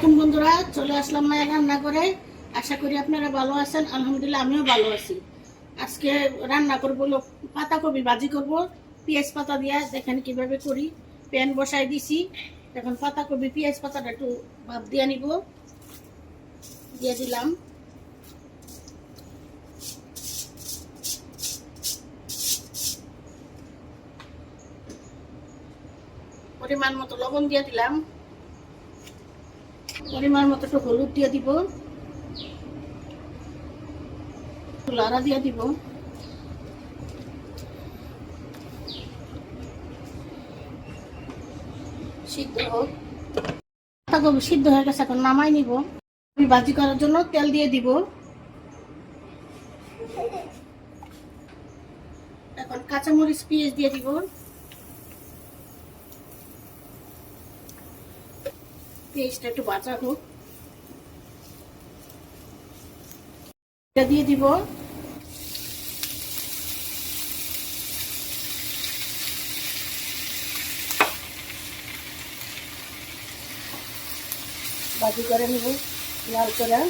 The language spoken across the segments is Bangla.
এখন বন্ধুরা চলে আসলাম মায়ের রান্না করে। আশা করি আপনারা ভালো আছেন, আলহামদুলিল্লাহ আমিও ভালো আছি। আজকে রান্না করব পাতাকপি ভাজি করব, পেঁয়াজ পাতা দিয়া, দেখেন কীভাবে করি। প্যান বসাই দিছি, এখন পাতাকপি পেঁয়াজ পাতাটা একটু ভাপ দিয়ে নিব। দিয়ে দিলাম। পরিমাণ মতো লবণ দিয়ে দিলাম। পরিমাণ মতো একটু হলুদ দিয়ে দিব। লাড়া দিয়ে দিব। সিদ্ধ হোক। সিদ্ধ হয়ে গেছে, এখন নামাই নিব। আমি ভাজি করার জন্য তেল দিয়ে দিব। এখন কাঁচামরিচ, পেঁয়াজ দিয়ে দিব। পেঁয়াজটা একটু বাঁচা হোক। এটা দিয়ে দিব। বাজি করে নেব লাল করে।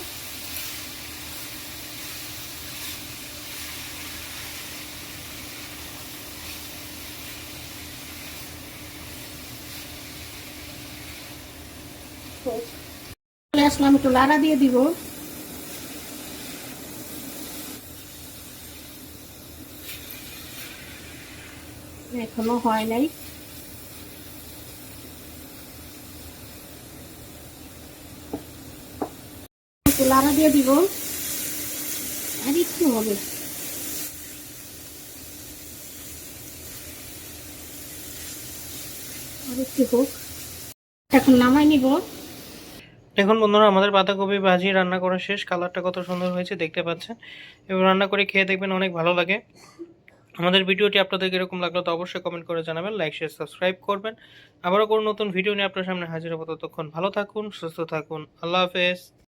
চলে আসলাম, একটু লাড়া দিয়ে দিব। এখনও হয় নাই। লাড়া দিয়ে দিব। আর একটু হবে। আর একটু হোক। এখন নামাই নিব। দেখুন বন্ধুরা আমাদের বাঁধাকপি ভাজি রান্না করা শেষ, কালারটা কত সুন্দর হয়েছে দেখতে পাচ্ছেন। এবং রান্না করে খেয়ে দেখবেন অনেক ভালো লাগে। আমাদের ভিডিওটি আপনাদের এরকম লাগল তো অবশ্যই কমেন্ট করে জানাবেন লাইক শেয়ার সাবস্ক্রাইব করবেন। আবারও কোনো নতুন ভিডিও নিয়ে আপনার সামনে হাজির হব, ততক্ষণ ভালো থাকুন, সুস্থ থাকুন, আল্লাহ হাফেজ।